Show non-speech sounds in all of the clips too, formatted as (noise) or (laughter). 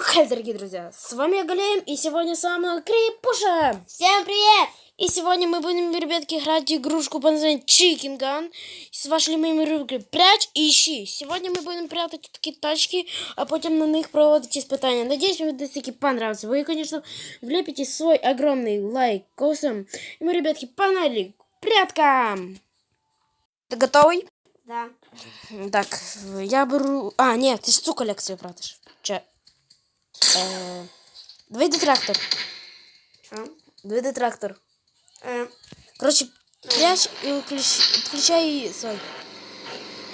Хай, дорогие друзья, с вами Галеем, и сегодня со мной Крипуша. Всем привет! И сегодня мы будем, ребятки, играть игрушку по названию Chicken Gun с вашей любимой рубрикой «Прячь и ищи». Сегодня мы будем прятать такие тачки, а потом на них проводить испытания. Надеюсь, вам это таки понравится. Вы, конечно, влепите свой огромный лайк косом. И мы, ребятки, погнали к пряткам. Ты готовый? Да. Так, я беру... А, нет, ты колекцію пратиш. Че? Е... Двійди трактор. Що? Двійди трактор. Е, Короче, прячь и включ... включай свой.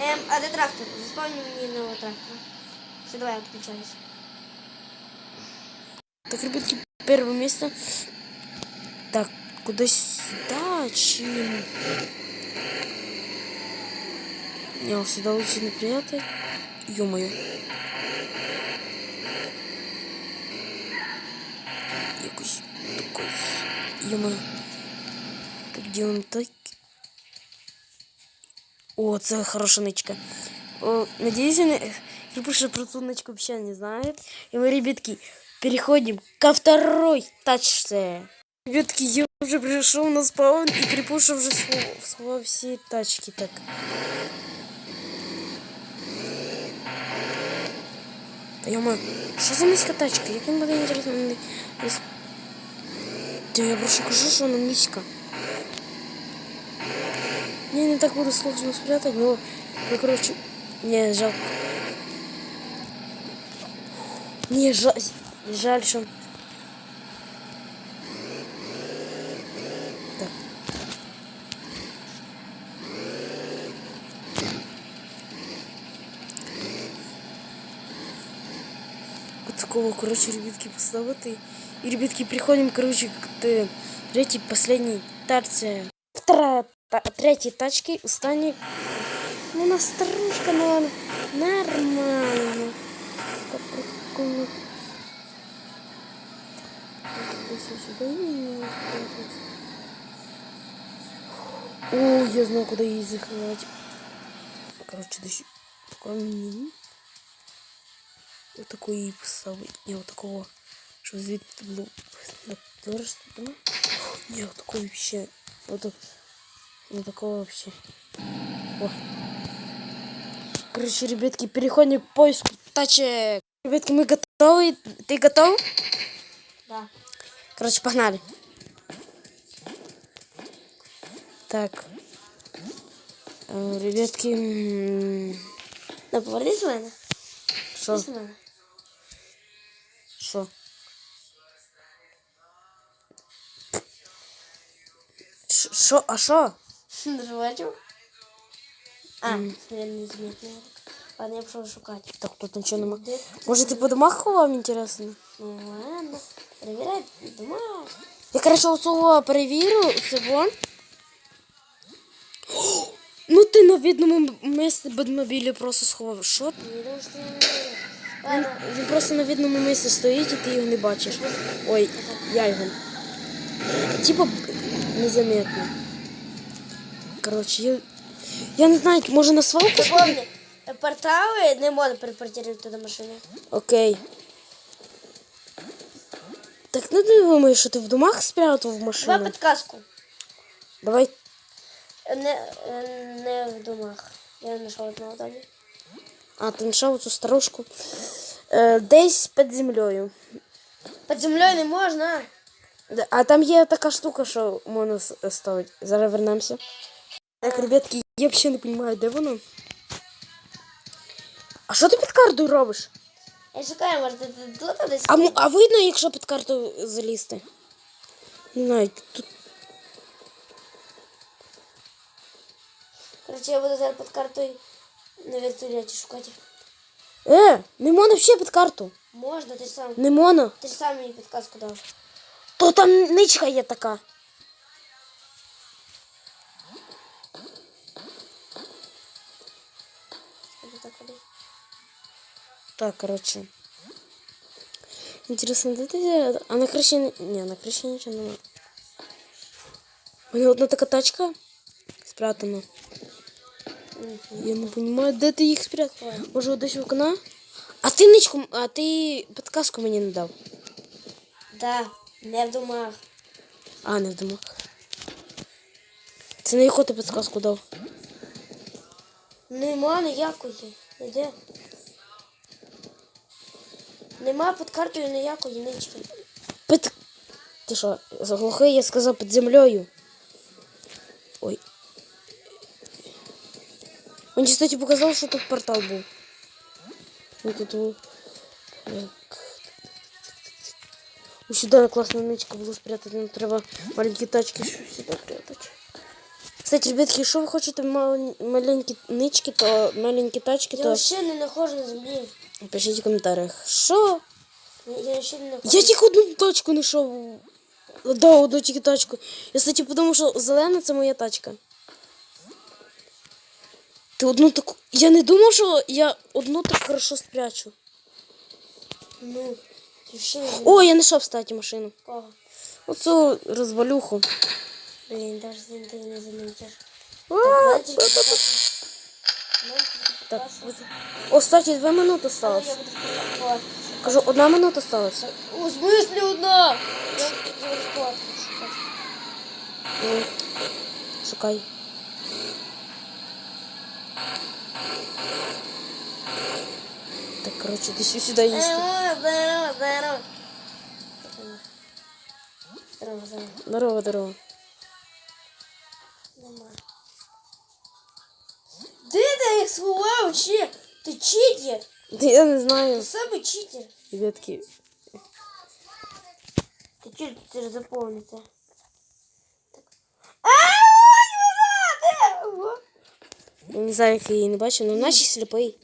ем, а де трактор? Заспавни мені нового трактора. Все, давай, включайся. Так, ребятки, первое место. Так, куда сюда? Чин. Не, сюда лучше не прятать. Ё-моё. Якось такой. Ё-моё. Так, делаем так. О, це хороша нычка. О, надеюсь, она... Крепуша про ту нычку вообще не знает. И мы, ребятки, переходим ко второй тачце. Ребятки, я уже пришел на спаун, и Крепуша уже сховал все тачки. Так. Та йома, що за низька тачка? Як він буде інтересно? Та я просто кажу, що вона низька. Я не так буду сложно спрятать, но, ну, короче, не, жалко. Не, жаль, жаль, что... Так. Вот такого, короче, ребятки, поставити. И, ребятки, приходим, короче, к третьей, последней тарце. Вторая, та, третьей тачки устанет. Ну, на старушка, ну ладно. Нормально. И. О, я знаю, куда ей заховать. Короче, да щ- такой мини. Вот такой ей поставить. Не, вот такого. Чтобы звідти було наперст. Не, вот такой вообще. Вот. Не такого вообще. О. Короче, ребятки, переходим к поиску тачек. Ребятки, мы готовы. Ты готов? Да. Короче, погнали. Так. Э, Ребятки, Ну, повернись мене. що? Мене. Що? Що? А що? Бачив? А, я не замітила. Ладно, я пішов шукати. Так тут нічого нема. Може ти по домах ховав, інтересно? Ну, ладно. Перевіряй дома. Я, короче, оцього перевірю, вон. (gasps) Ну ти на видному місці Бадмобілі просто сховав. Що? Ладно. Він просто на видному місці стоїть і ти його не бачиш. Ой, я його. Типа незаметно. Короче, я. Я не знаю, може на свалку? Запомни, портали не можна перепортувати до машини. Окей. Так не думаю, що ти в домах спрятав в машину. підказку. Давай. Не, не в домах. Я знайшов одного домі. А, ти знайшов цю старушку. Е, десь під землею. Під землею не можна. Д- А там є така штука, що можна с- ставити. Зараз вернемося. Так, ребятки, я взагалі не розумію, де воно. А що ти під картою робиш? Я шукаю, може ти тут десь. А, м- а видно, якщо під карту залізти? Не знаю, тут. Короче, я буду зараз під картою на вертольоті шукати. Е, не можна взагалі під карту. Можна, ти ж сам. Не можна. Ти ж сам мені підказку дав. То там ничка є така. Скажи так ходи. Так, короче. Интересно, де ти? взяла? А на криші... не- Ні, на криші нічого немає. У мене одна така тачка спрятана. Я не розумію, де ти їх спрятав? Може, десь в окна? А ти ничку, а ти підказку мені не дав. Да, Не в домах. А, не в домах. Це на яку ти підказку дав? Нема ніякої. Іде. Нема під картою ніякої нички. Під... Ти що, заглухий, я сказав під землею. Ой. Він, кстати, показав, що тут портал був. Ну, тут. Так. Ось сюди класна ничка було спрятати, нам треба маленькі тачки що сюди прятати. Кстати, ребятки, якщо ви хочете мал- маленькі нички, то маленькі тачки, Я то вообще не нахожу на землі. пишіть в коментарях. Що? Я ще не нахожу. Я тільки одну тачку знайшов. Да, одну тільки тачку. Я, кстати, подумав, що зелена це моя тачка. Ти одну таку. Я не думав, що я одну так хорошо спрячу. Ну, О, я знайшов, кстати, машину. Кого? Оцю розвалюху. Блін, даже ти не замітиш. Так, Так, О, кстати, дві минути осталось. Кажу, одна минута осталась. У смислі одна? Я. Ну, Шукай. Так, коротше, десь сюди їсти. Здорово, здорово, здорово. Здорово, здорово. Здорово, здорово. Нема. Де ти їх сховав ще? Ти читер. Я не знаю. Ти самий читер. Ребятки, Ти читер заповниться. Так. А, ой, вона, де? я не знаю, як я її не бачу, але наче сліпий.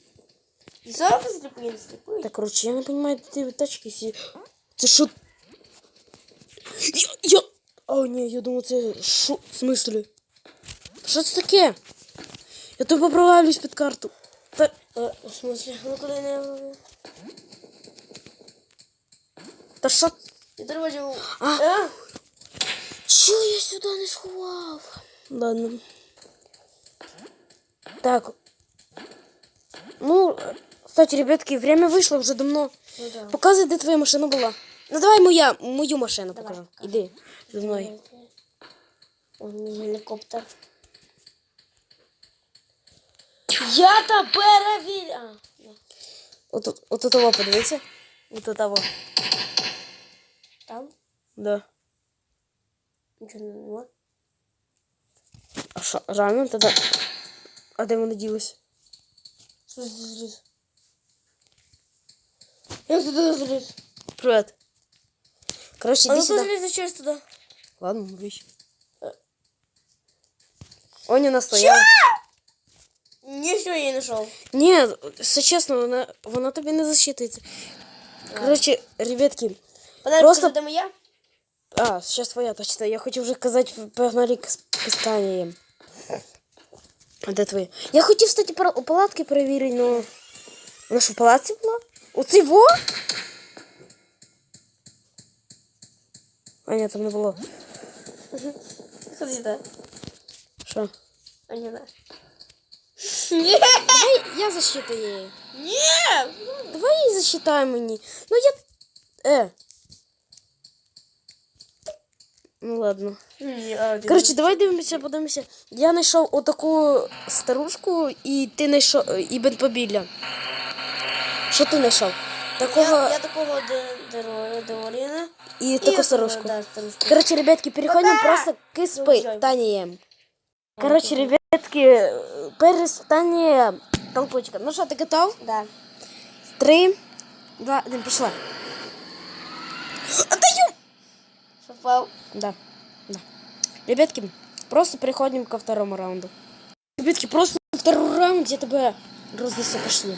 Ти сам сліпий, не сліпий? Так, коротше, я не розумію, де ти тачки сі. Це що? Я, я... О, ні, я думаю, це що? В смислі? Що це таке? Я тупо провалююсь під карту. Та... Е, В смысле? Ну куди не... Та що? Я дорожу. А. А? Чого я сюди не сховав? Ладно. Так. Ну, кстати, ребятки, время вышло уже давно. Ну да. Показуй, де твоя машина була. Ну давай моя, мою машину Давай, покажу. покажи. Іди за мною. Он не гелікоптер. Я та перевірю. А, ні. От, от того подивися. От того. Там? Да. Нічого не було. А що, реально тоді? А де вона ділась? Що ти Я туда залез. Привет. Короче, иди а ну сюда. залез зачем туда? Ладно, вещь. Э. Он не настоял. Ничего я не нашел. Нет, все честно, вона, вона тобі не засчитывается. А. Короче, ребятки, Подожди, просто... там я? А, сейчас твоя, точно. Я хочу уже сказать погнали к испытаниям. Вот это твои. Я хотел кстати, палатки проверить, но... Вона що, в палатці була? У цей во? А, ні, там не було. Ходи сюди. Що? А не да. Давай я засчитаю її. Ні! Давай її засчитай мені. Ну я... Е. Ну ладно. Ні, а, Коротше, давай дивимося, подивимося. Я знайшов отаку старушку і ти знайшов і бенпобілля. Що ти знайшов? Такого Я, я такого де- деро- Деоріна. і І таку я старушку. такого, Да, старушку. Коротше, ребятки, переходимо Пока! просто к испытаниям. Коротше, Окей. ребятки, перестання толпочка. Ну що, ти готов? Да. Три, два, один, пішла. Отдаю! Що впав? Да, да. Ребятки, просто переходим ко второму раунду. Ребятки, просто второй раунд, я тебя разнесу, пошли.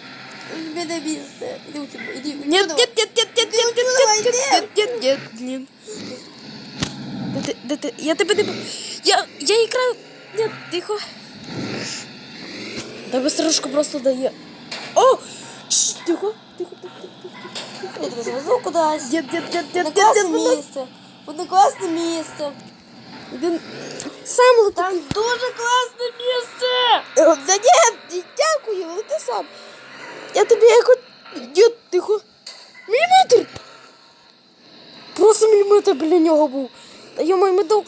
блин. Да ты, да ты, я тебе не... б- Я, я играю... Нет, тихо. Да быструшку просто дає. О! Шш, Тихо, тихо, тихо, тихо. Я тебе завезу кудись. Нет, нет, нет, На нет, нет, класне нет, нет. місце. Одне класне місце. Він сам лети. Там дуже класне місце. Е, Да ні, дякую, лети сам. Я тобі яко... Нет, тихо. Міліметр. Просто міліметр біля нього був. Та йому ми дав...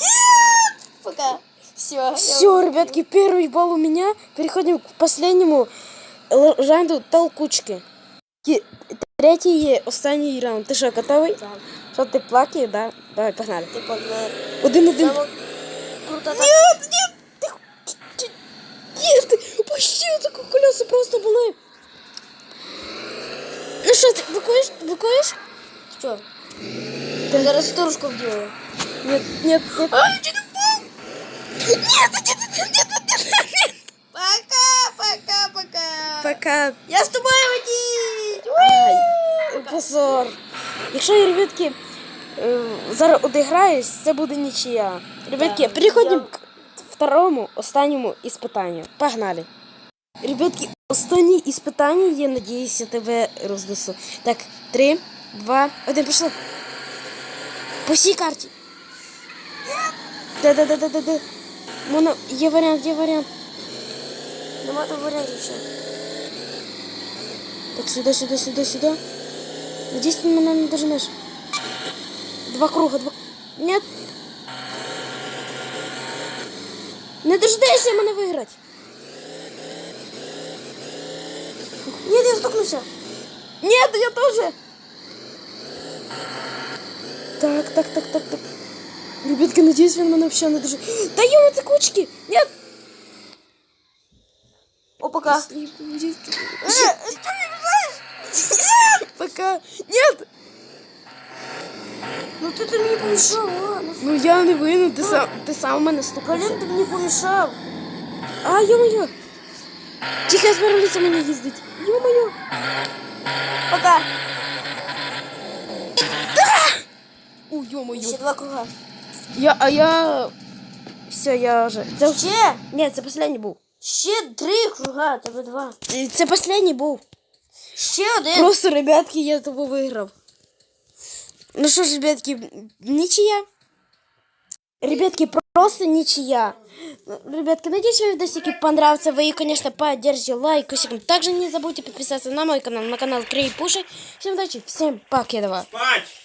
Пока. Все. Все, ребятки, первый балл у меня. Переходим к последнему л- раунду толкучки. Ті- Третій є останній раунд. Ти що, готовий? Так. Що ти плакаєш, да? Давай, погнали. Ти погнали. Один-один. Саме крута так. Нет, нет, ты... ч- Нет, почти таке колеса просто були. Ну що, ти викуєш? Викуєш? Що? Я зараз сторожку вділаю. Нет, нет, нет. Ай, упал. Нет, нет, нет, нет, нет, нет, нет. Пока, пока, пока. Пока. Я з тобою летіть. Ай, позор. Якщо, ребятки, е, зараз одіграюсь, це буде нічия. Ребятки, переходимо я- к второму, останньому іспитанню. Погнали. Ребятки, останнє іспитання, я надіюсь, я тебе рознесу. Так, три, два, один, пішло. По всій карті. Да-да-да-да-да. Воно, є варіант, є варіант. Нема там варіантів ще. Так, сюда, сюда, сюда, сюда. Надеюсь, ты меня не дожмешь. Два круга, два... Нет. Не дождайся мене виграти. Ні, я стукнувся. Нет, я тоже. Так, так, так, так, так. Ребятки, надеюсь, він мене вообще не держит. Да ё, это кучки. Нет. О, пока. Если будет- Пока. Нет. Ну ти ти мені помішав, ладно. Ну я не винен, ти сам, ти сам мене стукався. Колін ти мені помішав. А, ё-моё! Тихо, збиралися мені їздить. Ё-моё! Пока. О, ё-моё. Ще два круга. Я, а я... Все, я вже... Це... Ще. Ні, це останній був. Ще три круга, тебе два. Це останній був. Ще один. Просто, ребятки, я тобі виграв. Ну що ж, ребятки, ничья. Ребятки, просто ничья. Ну, Ребятки, надеюсь, вам видосики понравился. Вы, конечно, поддержите лайкосиком. Также не забудьте подписаться на мой канал, на канал Крей Пуши. Всем удачи, всем покедова. Спать!